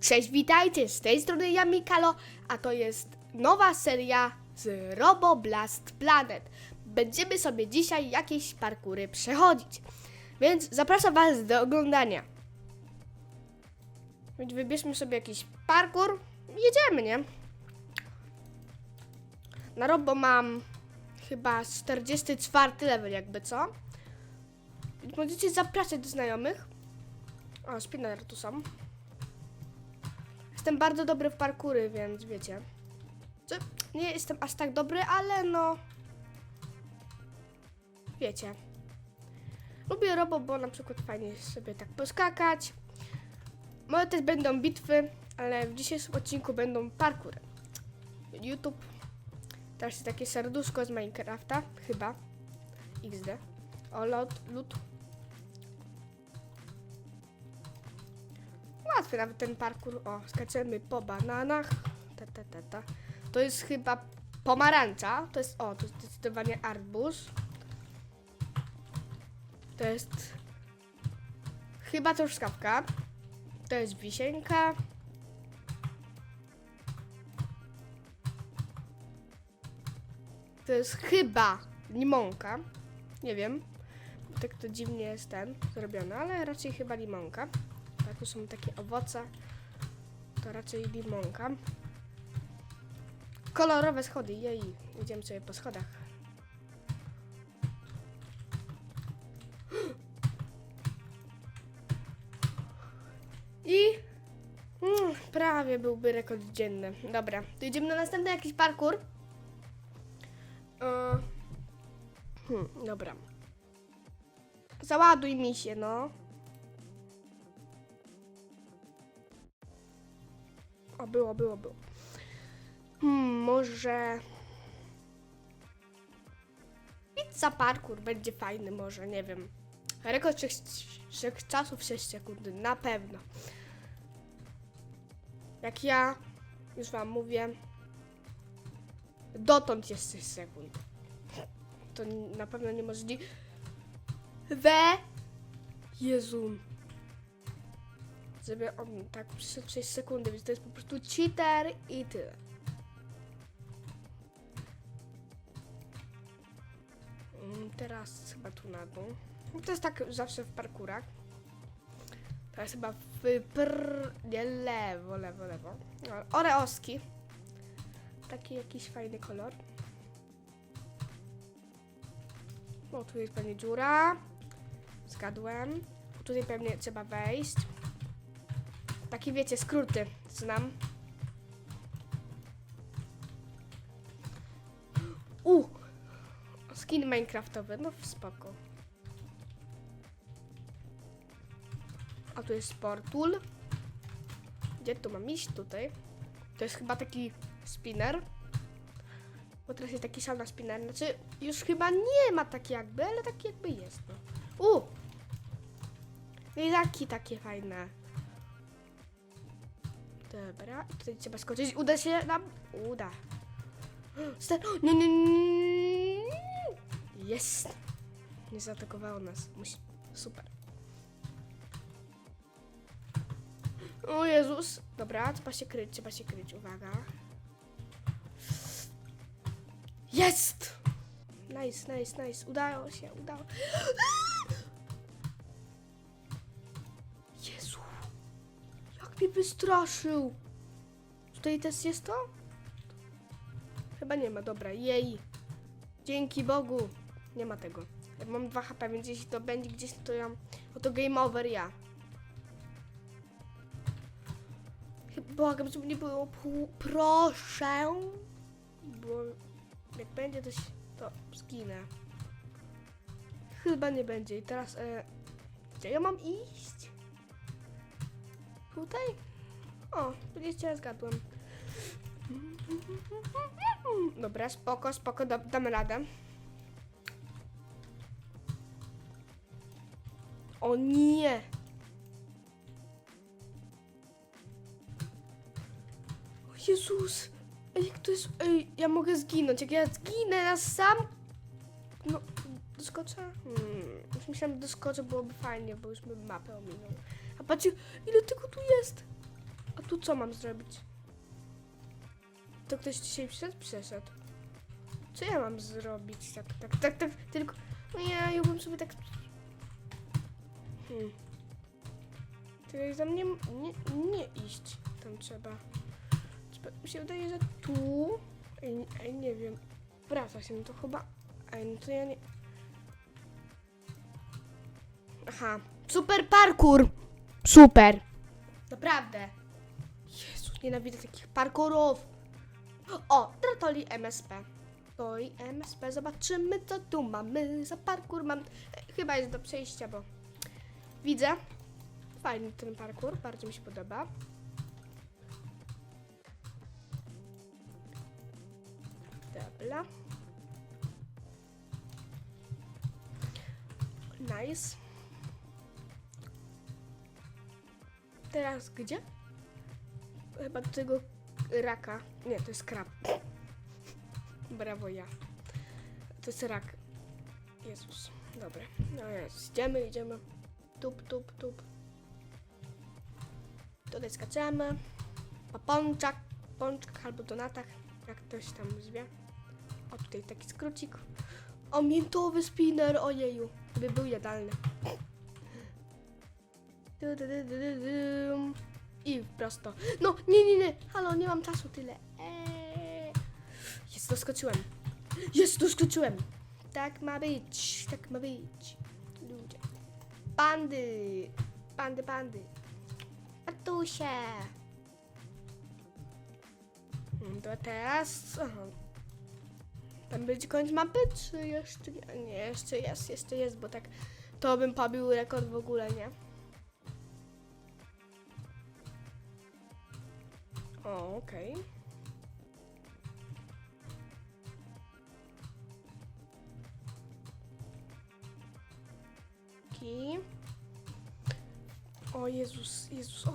Cześć, witajcie, z tej strony ja Mikalo, a to jest nowa seria z Roboblast Planet. Będziemy sobie dzisiaj jakieś parkury przechodzić, więc zapraszam Was do oglądania. Więc wybierzmy sobie jakiś parkur i jedziemy, nie? Na Robo mam chyba 44 level jakby, co? Więc możecie zapraszać do znajomych. O, spinner tu są. Jestem bardzo dobry w parkury, więc wiecie. Nie jestem aż tak dobry, ale no. Wiecie. Lubię robo, bo na przykład fajnie sobie tak poskakać. Może też będą bitwy, ale w dzisiejszym odcinku będą parkury. YouTube. Teraz jest takie serduszko z Minecrafta, chyba. XD. O, lot, lód. Łatwy nawet ten parkour. O, skaczemy po bananach. Ta, ta, ta, ta. To jest chyba pomarańcza. To jest, o, to jest zdecydowanie arbuz. To jest chyba truskawka. To jest wisienka. To jest chyba limonka. Nie wiem. Tak to dziwnie jest ten zrobiony, ale raczej chyba limonka. Są takie owoce. To raczej limonka. Kolorowe schody, jej. Idziemy sobie po schodach. I mm, prawie byłby rekord dzienny. Dobra, to idziemy na następny jakiś parkour. E, hmm, dobra. Załaduj mi się, no. O, było, było, było. Hmm, może... Pizza parkour będzie fajny może, nie wiem. Rekord wszechczasów 6 sekund, na pewno. Jak ja już wam mówię, dotąd jest 6 sekund. To na pewno niemożliwe. We Jezu. Żeby on tak przyszedł 6 sekundy, więc to jest po prostu cheater i tyle. Mm, Teraz chyba tu na dół. To jest tak zawsze w parkurach. Teraz chyba w prr, nie lewo, lewo, lewo. No, Oreoski. Taki jakiś fajny kolor. O, tu jest pewnie dziura. Zgadłem. Tutaj pewnie trzeba wejść. Takie wiecie, skróty znam. U! Skin Minecraftowy, no spoko. A tu jest Sportul. Gdzie tu mam iść? Tutaj. To jest chyba taki spinner. Bo teraz jest taki sam na spinner. Znaczy, już chyba nie ma taki jakby, ale taki jakby jest. No. U! Lizaki takie fajne. Dobra, tutaj trzeba skoczyć. Uda się nam? Uda. Sta- Nie, nie, nie. Jest. Nie zaatakowało nas. Musi... Super. O Jezus. Dobra, trzeba się kryć, trzeba się kryć. Uwaga. Jest! Nice, nice, nice. Udało się, udało. Mnie wystraszył. Tutaj też jest to? Chyba nie ma, dobra, jej. Dzięki Bogu. Nie ma tego. Ja mam 2 HP, więc jeśli to będzie gdzieś, to ja... No to game over ja. Błagam, żeby nie było pół... Proszę. Bo jak będzie to, się- to zginę. Chyba nie będzie. I teraz... E, gdzie ja mam iść? Tutaj? O, widzicie, zgadłem. Dobra, spoko, spoko, da, damy radę. O nie! O Jezus! Ej, jak to jest... Ej, ja mogę zginąć. Jak ja zginę na sam... No, doskoczę? Hmm, już myślałam, że doskoczę byłoby fajnie, bo już bym mapę ominął. Patrzcie, ile tego tu jest! A tu tu co mam zrobić? To ktoś dzisiaj przyszedł? Przeszedł. Co ja mam zrobić? Tak, tak, tak, tak, tylko... No ja, ja bym sobie tak... Hmm. Tutaj za mnie nie, nie iść. Tam trzeba. trzeba. Mi się wydaje, że tu... Ej, ej, nie wiem. Wraca się, no to chyba... Ej, no to ja nie... Aha. Super parkour! Super! Naprawdę. Jezus, nienawidzę takich parkourów. O, Tratoli MSP. To MSP. Zobaczymy, co tu mamy za parkour. Mam... e, Chyba jest do przejścia, bo widzę. Fajny ten parkour, bardzo mi się podoba. Dobra. Nice. Teraz gdzie? Chyba do tego raka. Nie, to jest krab. Brawo ja. To jest rak. Jezus. Dobra. No jest. Idziemy, idziemy. Tup, tup, tup. Tutaj skaczemy. Po pączak, albo donatach, jak ktoś tam zwie. O, tutaj taki skrócik. O, miętowy spinner, ojeju. Gdyby był jadalny. I prosto. No, nie, nie, nie. Halo, nie mam czasu tyle. Eee. Jest, doskoczyłem. Jest, doskoczyłem. Tak ma być, tak ma być. Ludzie. Pandy. Pandy, pandy. Artusie. Mm, To teraz... Aha. Tam będzie koniec mapy, czy jeszcze nie? Nie, jeszcze jest, jeszcze jest, bo tak to bym pobił rekord w ogóle, nie? Okej. Ki. O Jezus, Jezus, o.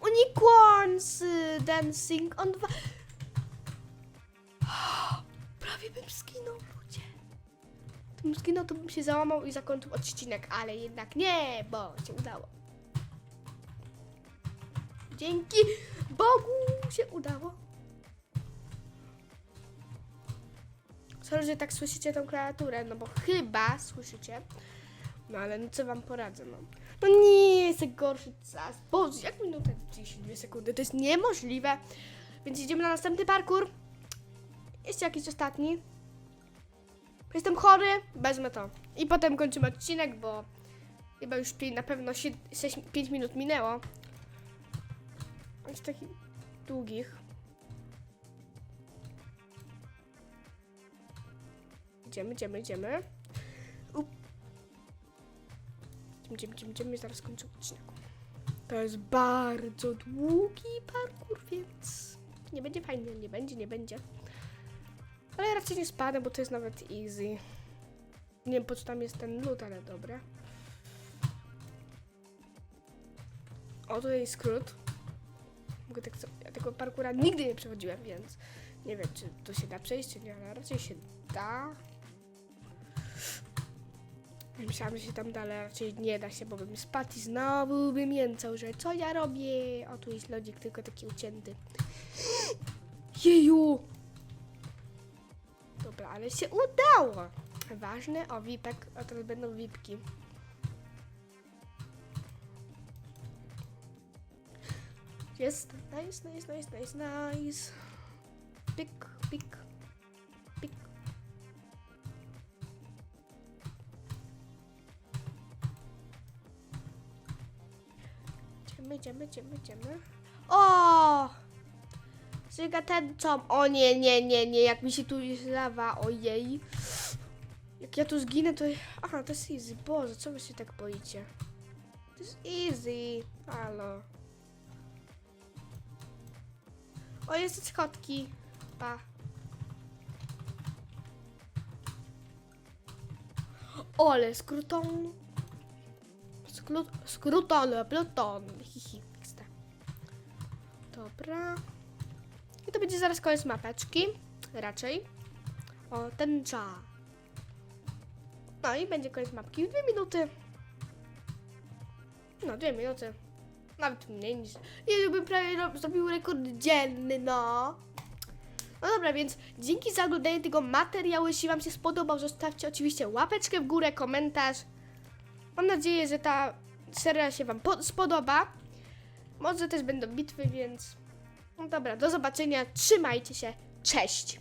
Unicorns y, dancing on dwa. Prawie bym skinął, ludzie. Gdybym skinął, to bym się załamał i zakończył odcinek, ale jednak nie, bo się udało. Dzięki Bogu się udało. Sorry, że tak słyszycie tą klawiaturę, no bo chyba słyszycie. No ale no co wam poradzę, no. No nie, jest gorszy czas. Boże, jak minuta 32 sekundy, to jest niemożliwe. Więc idziemy na następny parkour. Jeszcze jakiś ostatni. Jestem chory, wezmę to. I potem kończymy odcinek, bo chyba już na pewno 5 minut minęło. Z takich długich. Idziemy, idziemy, idziemy. Up. Idziemy, idziemy, idziemy, idziemy, zaraz kończę odcinek. To jest bardzo długi parkour, więc nie będzie fajnie, nie będzie, nie będzie. Ale raczej nie spadnę, bo to jest nawet easy. Nie wiem po co tam jest ten lód, ale dobra. O, tutaj skrót. Mogę tak, ja tego parkura nigdy nie przechodziłem, więc nie wiem, czy to się da przejść, czy nie, ale raczej się da. Myślałam, że się tam da, ale raczej nie da się, bo bym spadł i znowu bym jęcał, że co ja robię? O, tu jest lodzik, tylko taki ucięty. Jeju! Dobra, ale się udało. Ważne, o wipek, a teraz będą wipki. Jest, nice, nice, nice, nice, nice. Pik, pik, pik. Idziemy, idziemy, idziemy, idziemy. O! Zyga tęczą. O nie, nie, nie, nie, jak mi się tu lawa, ojej. Jak ja tu zginę, to... Aha, to jest easy. Boże, co wy się tak boicie? To jest easy. Halo. O, jest schodki. Pa. O, ale skróton. Skrót, skróton, pluton. Hihi, XD. Dobra. I to będzie zaraz koniec mapeczki. Raczej. O, tęcza. No i będzie koniec mapki w dwie minuty. No, dwie minuty. Nawet mniej niż... Nie, bym prawie ro- zrobił rekord dzienny, no. No dobra, więc dzięki za oglądanie tego materiału. Jeśli Wam się spodobał, zostawcie oczywiście łapeczkę w górę, komentarz. Mam nadzieję, że ta seria się Wam po- spodoba. Może też będą bitwy, więc... No dobra, do zobaczenia. Trzymajcie się. Cześć!